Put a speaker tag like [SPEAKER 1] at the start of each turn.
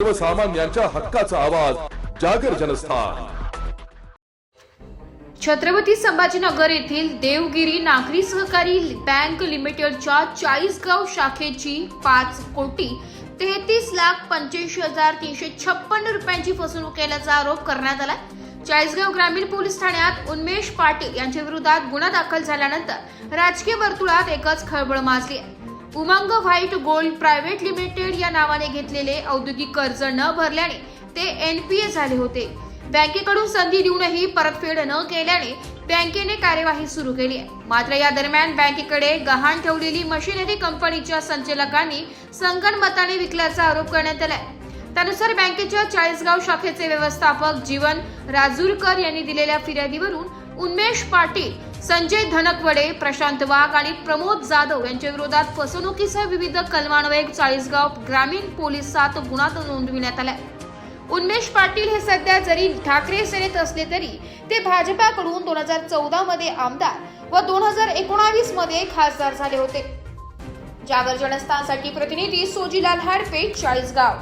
[SPEAKER 1] सर्वसामान्यांच्या हक्काचा आवाज जागर जनस्थान.
[SPEAKER 2] छत्रपती संभाजीनगर येथील देवगिरी नागरी सहकारी बँक लिमिटेडच्या चाळीसगाव शाखेची पाच कोटी तेहतीस लाख पंच्याऐंशी हजार तीनशे छप्पन्न रुपयांची फसवणूक केल्याचा आरोप करण्यात आला चाळीसगाव ग्रामीण पोलीस ठाण्यात उन्मेष पाटील यांच्या विरोधात गुन्हा दाखल झाल्यानंतर राजकीय वर्तुळात एकच खळबळ माजली आहे. Umang white gold private limited या नावाने घेतलेले औद्योगिक कर्ज न भरल्याने ते एनपीए झाले होते. बँकेकडून संधी देऊनही परतफेड न केल्याने बँकेने कार्यवाही सुरू केली. आहे मात्र या दरम्यान बँकेकडे गहाण ठेवलेली मशिनरी कंपनीच्या संचालकांनी संगणमताने विकल्याचा आरोप करण्यात आलाय. त्यानुसार बँकेच्या चाळीसगाव शाखेचे व्यवस्थापक जीवन राजूरकर यांनी दिलेल्या फिर्यादीवरून उन्मेष पाटील संजय धनकवडे प्रशांत वाघ आणि प्रमोद जाधव यांच्या विरोधात फसवणुकीसह विविध कलमान्वये चाळीसगाव ग्रामीण पोलिसात गुन्हा नोंदविण्यात आला उन्मेष पाटील हे सध्या जरी ठाकरे सेनेत असले तरी ते भाजपाकडून दोन हजार चौदा मध्ये आमदार व दोन हजार एकोणावीसमध्ये खासदार झाले होते. जागर जनस्थानसाठी प्रतिनिधी सोजीलाल हाडपे चाळीसगाव.